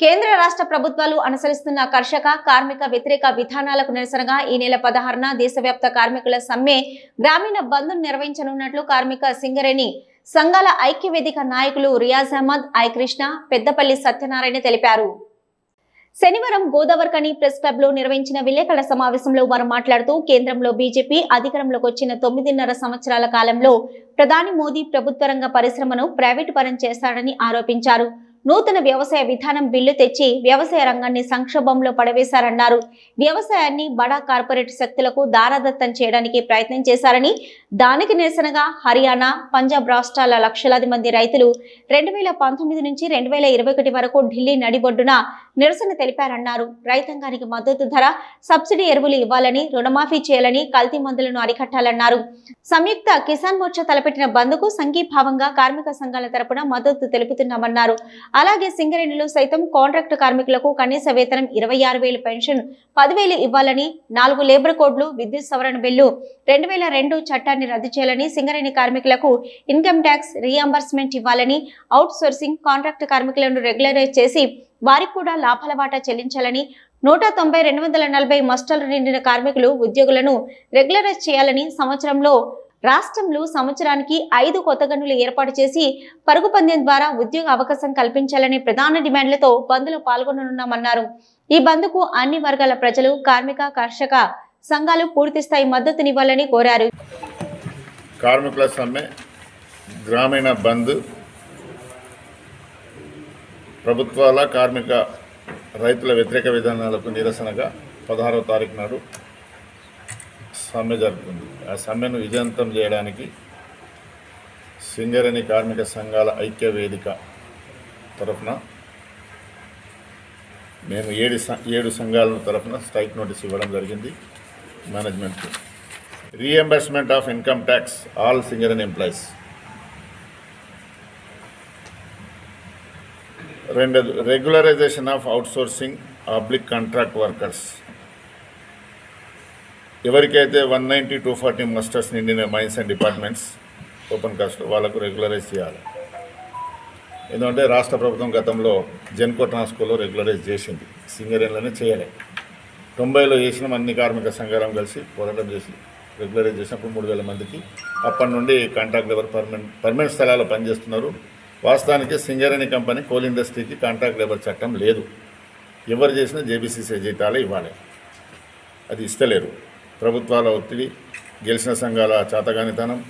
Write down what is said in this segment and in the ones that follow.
కేంద్ర రాష్ట్ర ప్రభుత్వాలు అనుసరిస్తున్న కర్షక కార్మిక వ్యతిరేక విధానాలకు నిరసనగా ఈ నెల పదహారున దేశవ్యాప్త కార్మికుల సమ్మె గ్రామీణ బంద్ నిర్వహించనున్నట్లు కార్మిక సింగరేణి సంఘాల ఐక్య వేదిక నాయకులు రియాజ్ అహ్మద్ ఐ కృష్ణ పెద్దపల్లి సత్యనారాయణ తెలిపారు. శనివారం గోదావరికని ప్రెస్ క్లబ్లో నిర్వహించిన విలేకరుల సమావేశంలో వారు మాట్లాడుతూ కేంద్రంలో బీజేపీ అధికారంలోకి వచ్చిన తొమ్మిదిన్నర సంవత్సరాల కాలంలో ప్రధాని మోదీ ప్రభుత్వ రంగ పరిశ్రమను ప్రైవేటు పరం చేశాడని ఆరోపించారు. నూతన వ్యవసాయ విధానం బిల్లు తెచ్చి వ్యవసాయ రంగాన్ని సంక్షోభంలో పడవేశారన్నారు. వ్యవసాయాన్ని బడా కార్పొరేట్ శక్తులకు దారాదత్తం చేయడానికి ప్రయత్నం చేశారని దానికి నిరసనగా హర్యానా పంజాబ్ రాష్ట్రాల లక్షలాది మంది రైతులు రెండు వేల పంతొమ్మిది నుంచి రెండు వేల ఇరవై ఒకటి వరకు ఢిల్లీ నడిబొడ్డున నిరసన తెలిపారన్నారు. రైతాంగానికి మద్దతు ధర సబ్సిడీ ఎరువులు ఇవ్వాలని రుణమాఫీ చేయాలని కల్తీ మందులను అరికట్టాలన్నారు. సంయుక్త కిసాన్ మోర్చా తలపెట్టిన బంద్కు సంఘీభావంగా కార్మిక సంఘాల తరపున మద్దతు తెలుపుతున్నామన్నారు. అలాగే సింగరేణిలో సైతం కాంట్రాక్టు కార్మికులకు కనీస వేతనం ఇరవై ఆరు వేలు పెన్షన్ పదివేలు ఇవ్వాలని నాలుగు లేబర్ కోడ్లు విద్యుత్ సవరణ బిల్లు రెండు వేల రెండు చట్టాన్ని రద్దు చేయాలని సింగరేణి కార్మికులకు ఇన్కమ్ ట్యాక్స్ రీఎంబర్స్మెంట్ ఇవ్వాలని అవుట్ సోర్సింగ్ కాంట్రాక్టు కార్మికులను రెగ్యులరైజ్ చేసి వారికి కూడా లాభాల వాటా చెల్లించాలని నూట తొంభై రెండు వందల నలభై మస్టర్లు నిండిన కార్మికులు ఉద్యోగులను రెగ్యులరైజ్ చేయాలని సంవత్సరంలో రాష్ట్రంలో సంవత్సరానికి ఐదు కొత్త గనులు ఏర్పాటు చేసి పరుగు పందెం ద్వారా ఉద్యోగ అవకాశం కల్పించాలనే ప్రధాన డిమాండ్లతో బంద్లో పాల్గొననున్నామన్నారు. ఈ బంద్కు అన్ని వర్గాల ప్రజలు కార్మిక కర్షక సంఘాలు పూర్తి స్థాయి మద్దతునివ్వాలని కోరారు. కార్మికుల సమ్మె గ్రామీణ బంద్ ప్రభుత్వాల కార్మిక రైతుల వ్యతిరేక విధానాలకు నిరసనగా పదహారవ తారీఖు నాడు సమ్మె జరుగుతుంది. ఆ సమ్మెను విజయవంతం చేయడానికి సింగరేణి కార్మిక సంఘాల ఐక్య వేదిక తరఫున మేము ఏడు ఏడు సంఘాల తరఫున స్ట్రైక్ నోటీస్ ఇవ్వడం జరిగింది మేనేజ్మెంట్కి. Reimbursement of income tax all Singareni employees. రెండు regularisation of outsourcing public contract workers ఎవరికైతే one ninety two forty musters నిండిన mines and departments open cast వాళ్ళకు రెగ్యులరైజ్ చేయాలి. ఎందుకంటే రాష్ట్ర ప్రభుత్వం గతంలో జెన్కో ట్రాన్స్కోలో రెగ్యులరైజ్ చేసింది. సింగరేన్లోనే చేయలేదు తొంభైలో చేసిన అన్ని కార్మిక సంఘాలం కలిసి పోరాటం చేసి రెగ్యులరైజ్ చేసినప్పుడు మూడు వేల మందికి అప్పటి నుండి కాంట్రాక్ట్ లేబర్ పర్మనెంట్ పర్మనెంట్ స్థలాల్లో పనిచేస్తున్నారు. వాస్తవానికి సింగరేణి కంపెనీ కోల్ ఇండస్ట్రీకి కాంట్రాక్ట్ లేబర్ చట్టం లేదు. ఎవరు చేసినా జేబీసీసీ జీతాలే ఇవ్వాలి. అది ఇస్తలేరు. ప్రభుత్వాల ఒత్తిడి గెలిచిన సంఘాల చాతగానితనం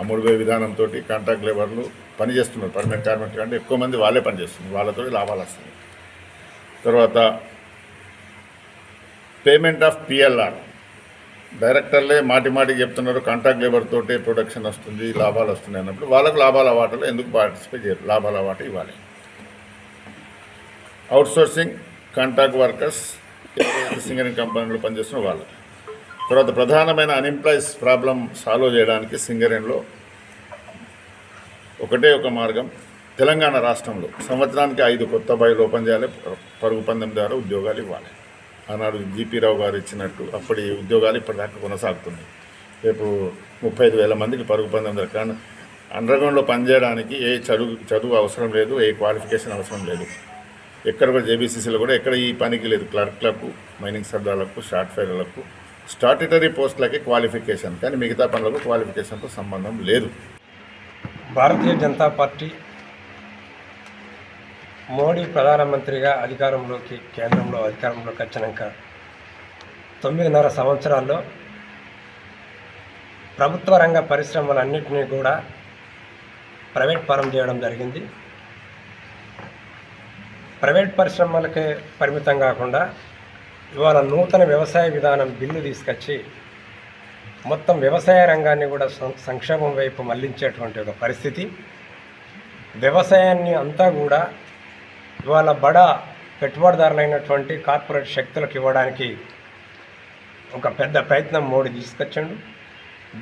అమ్ముడుపోయే విధానంతో కాంట్రాక్ట్ లేబర్లు పనిచేస్తున్నారు. పర్మనెంట్ కార్మికులు అంటే ఎక్కువ మంది వాళ్ళే పనిచేస్తున్నారు. వాళ్ళతో లాభాలు వస్తున్నాయి. తర్వాత పేమెంట్ ఆఫ్ పిఎల్ఆర్ డైరెక్టర్లే మాటి మాటికి చెప్తున్నారు కాంట్రాక్ట్ లేబర్ తోటే ప్రొడక్షన్ వస్తుంది లాభాలు వస్తున్నాయి అన్నప్పుడు వాళ్ళకు లాభాల వాటలో ఎందుకు పార్టిసిపేట్ చేయరు? లాభాల వాట ఇవ్వాలి. అవుట్సోర్సింగ్ కాంట్రాక్ట్ వర్కర్స్ సింగరింగ్ కంపెనీలో పనిచేస్తున్న వాళ్ళు తర్వాత ప్రధానమైన అన్ఎంప్లాయీస్ ప్రాబ్లం సాల్వ్ చేయడానికి సింగరేణిలో ఒకటే ఒక మార్గం తెలంగాణ రాష్ట్రంలో సంవత్సరానికి ఐదు కొత్త బయలు ఓపెన్ చేయాలి పరుగు పందెం ద్వారా ఉద్యోగాలు ఇవ్వాలి. ఆనాడు జీపీ రావు గారు ఇచ్చినట్టు. అప్పటి ఉద్యోగాలు ఇప్పటిదాకా కొనసాగుతున్నాయి. రేపు ముప్పై ఐదు వేల మందికి పరుగు పందొందరు కానీ అండర్గ్రౌండ్లో పనిచేయడానికి ఏ చదువు చదువు అవసరం లేదు ఏ క్వాలిఫికేషన్ అవసరం లేదు. ఎక్కడ కూడా జేబీసీసీలో కూడా ఎక్కడ ఈ పనికి లేదు. క్లర్క్లకు మైనింగ్ సర్దార్లకు షార్ట్ ఫైర్లకు స్టాట్యుటరీ పోస్టులకి క్వాలిఫికేషన్. కానీ మిగతా పనులకు క్వాలిఫికేషన్తో సంబంధం లేదు. భారతీయ జనతా పార్టీ మోడీ ప్రధానమంత్రిగా అధికారంలోకి కేంద్రంలో అధికారంలోకి వచ్చినాక తొమ్మిదిన్నర సంవత్సరాల్లో ప్రభుత్వ రంగ పరిశ్రమలన్నింటినీ కూడా ప్రైవేట్ పరం చేయడం జరిగింది. ప్రైవేట్ పరిశ్రమలకే పరిమితం కాకుండా ఇవాళ నూతన వ్యవసాయ విధానం బిల్లు తీసుకొచ్చి మొత్తం వ్యవసాయ రంగాన్ని కూడా సం- సంక్షేమం వైపు మళ్ళించేటువంటి ఒక పరిస్థితి. వ్యవసాయాన్ని అంతా కూడా ఇవాళ బడా పెట్టుబడిదారులైనటువంటి కార్పొరేట్ శక్తులకు ఇవ్వడానికి ఒక పెద్ద ప్రయత్నం మోడీ తీసుకొచ్చాడు.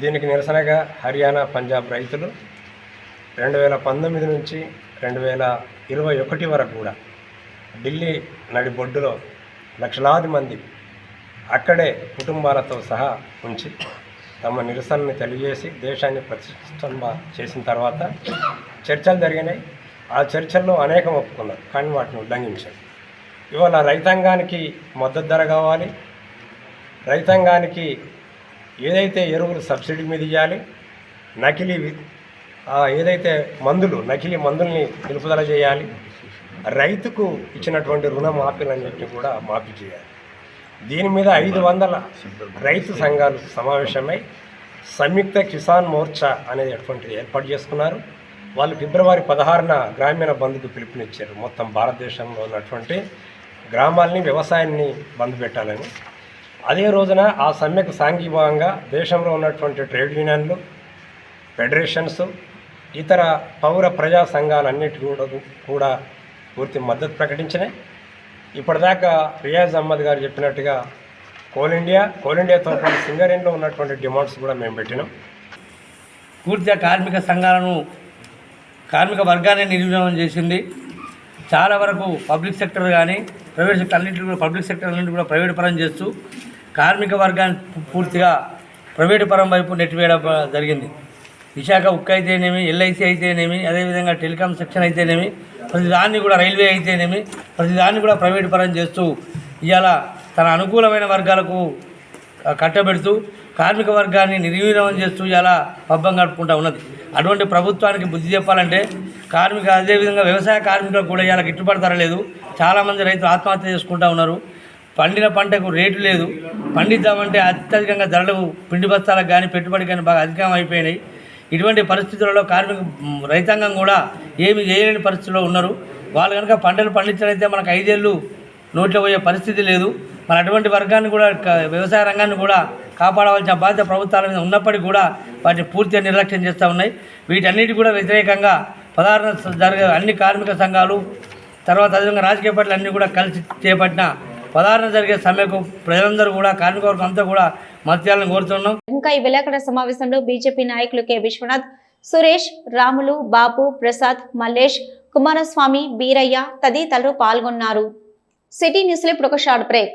దీనికి నిరసనగా హర్యానా పంజాబ్ రైతులు రెండు వేల పంతొమ్మిది నుంచి రెండు వేల ఇరవై ఒకటి వరకు కూడా ఢిల్లీ నడిబొడ్డులో లక్షలాది మంది అక్కడే కుటుంబాలతో సహా ఉంచి తమ నిరసనని తెలియజేసి దేశాన్ని ప్రతిష్టంభ చేసిన తర్వాత చర్చలు జరిగినాయి. ఆ చర్చల్లో అనేకం ఒప్పుకున్నారు. కానీ వాటిని ఉల్లంఘించారు. ఇవాళ రైతాంగానికి మద్దతు ధర కావాలి. రైతాంగానికి ఏదైతే ఎరువులు సబ్సిడీ మీద ఇవ్వాలి నకిలీ వి- ఏదైతే మందులు నకిలీ మందుల్ని నిలుపుదల చేయాలి రైతుకు ఇచ్చినటువంటి రుణమాఫీలన్నింటినీ కూడా మాఫీ చేయాలి. దీని మీద ఐదు వందల రైతు సంఘాలు సమావేశమై సంయుక్త కిసాన్ మోర్చా అనేది ఏర్పాటు చేసుకున్నారు. వాళ్ళు ఫిబ్రవరి పదహారున గ్రామీణ బంద్కు పిలుపునిచ్చారు. మొత్తం భారతదేశంలో ఉన్నటువంటి గ్రామాల్ని వ్యవసాయాన్ని బంద్ పెట్టాలని. అదే రోజున ఆ సమ్మెకు సాంఘీభావంగా దేశంలో ఉన్నటువంటి ట్రేడ్ యూనియన్లు ఫెడరేషన్స్ ఇతర పౌర ప్రజా సంఘాలన్నిటి కూడా కూడా పూర్తి మద్దతు ప్రకటించినాయి. ఇప్పటిదాకా రియాజ్ అహ్మద్ గారు చెప్పినట్టుగా కోల్ ఇండియా కోల్ ఇండియాతో పాటు సింగరేణిలో ఉన్నటువంటి డిమాండ్స్ కూడా మేము పెట్టినాం. పూర్తిగా కార్మిక సంఘాలను కార్మిక వర్గాన్ని నిర్వీర్యం చేసింది. చాలా వరకు పబ్లిక్ సెక్టర్ కానీ ప్రైవేట్ సెక్టర్ అన్నింటినీ కూడా పబ్లిక్ సెక్టర్ అన్నింటినీ కూడా ప్రైవేట్ పరం చేస్తూ కార్మిక వర్గాన్ని పూర్తిగా ప్రైవేట్ పరం వైపు నెట్టివేయడం జరిగింది. విశాఖ ఉక్కు అయితేనేమి ఎల్ఐసి అయితేనేమి అదేవిధంగా టెలికాం సెక్షన్ అయితేనేమి ప్రతిదాన్ని కూడా రైల్వే అయితేనేమి ప్రతిదాన్ని కూడా ప్రైవేట్ పరం చేస్తూ ఇవాళ తన అనుకూలమైన వర్గాలకు కట్టబెడుతూ కార్మిక వర్గాన్ని నిర్వీర్యం చేస్తూ ఇలా పబ్బం గడుపుకుంటా ఉన్నది. అటువంటి ప్రభుత్వానికి బుద్ధి చెప్పాలంటే కార్మిక అదేవిధంగా వ్యవసాయ కార్మికులకు కూడా ఇలా గిట్టుబాటు ధర లేదు. చాలామంది రైతులు ఆత్మహత్య చేసుకుంటూ ఉన్నారు. పండిన పంటకు రేటు లేదు. పండిద్దామంటే అత్యధికంగా ధరలు పిండి బస్తాలకు కానీ పెట్టుబడి కానీ బాగా అధికం అయిపోయినాయి. ఇటువంటి పరిస్థితులలో కార్మిక రైతాంగం కూడా ఏమి చేయలేని పరిస్థితిలో ఉన్నారు. వాళ్ళు కనుక పంటలు పండించడైతే మనకు ఐదేళ్ళు నోట్లో పోయే పరిస్థితి లేదు. మరి అటువంటి వర్గాన్ని కూడా వ్యవసాయ రంగాన్ని కూడా కాపాడవలసిన బాధ్యత ప్రభుత్వాల మీద ఉన్నప్పటికీ కూడా వాటిని పూర్తిగా నిర్లక్ష్యం చేస్తూ ఉన్నాయి. వీటన్నిటి కూడా వ్యతిరేకంగా పదహారున జరిగే అన్ని కార్మిక సంఘాలు తర్వాత అదేవిధంగా రాజకీయ పార్టీలు అన్నీ కూడా కలిసి చేపట్టిన పదహారున జరిగే సమ్మెకు ప్రజలందరూ కూడా కార్మిక వర్గం అంతా కూడా మత్యాలను కోరుతున్నాం. ఇంకా ఈ విలేకరుల సమావేశంలో బీజేపీ నాయకులు కె. విశ్వనాథ్ సురేష్ రాములు బాబు ప్రసాద్ మల్లేష్ కుమారస్వామి బీరయ్య తదితరులు పాల్గొన్నారు. సిటీ న్యూస్లో ఇప్పుడు ఒక షార్ట్ బ్రేక్.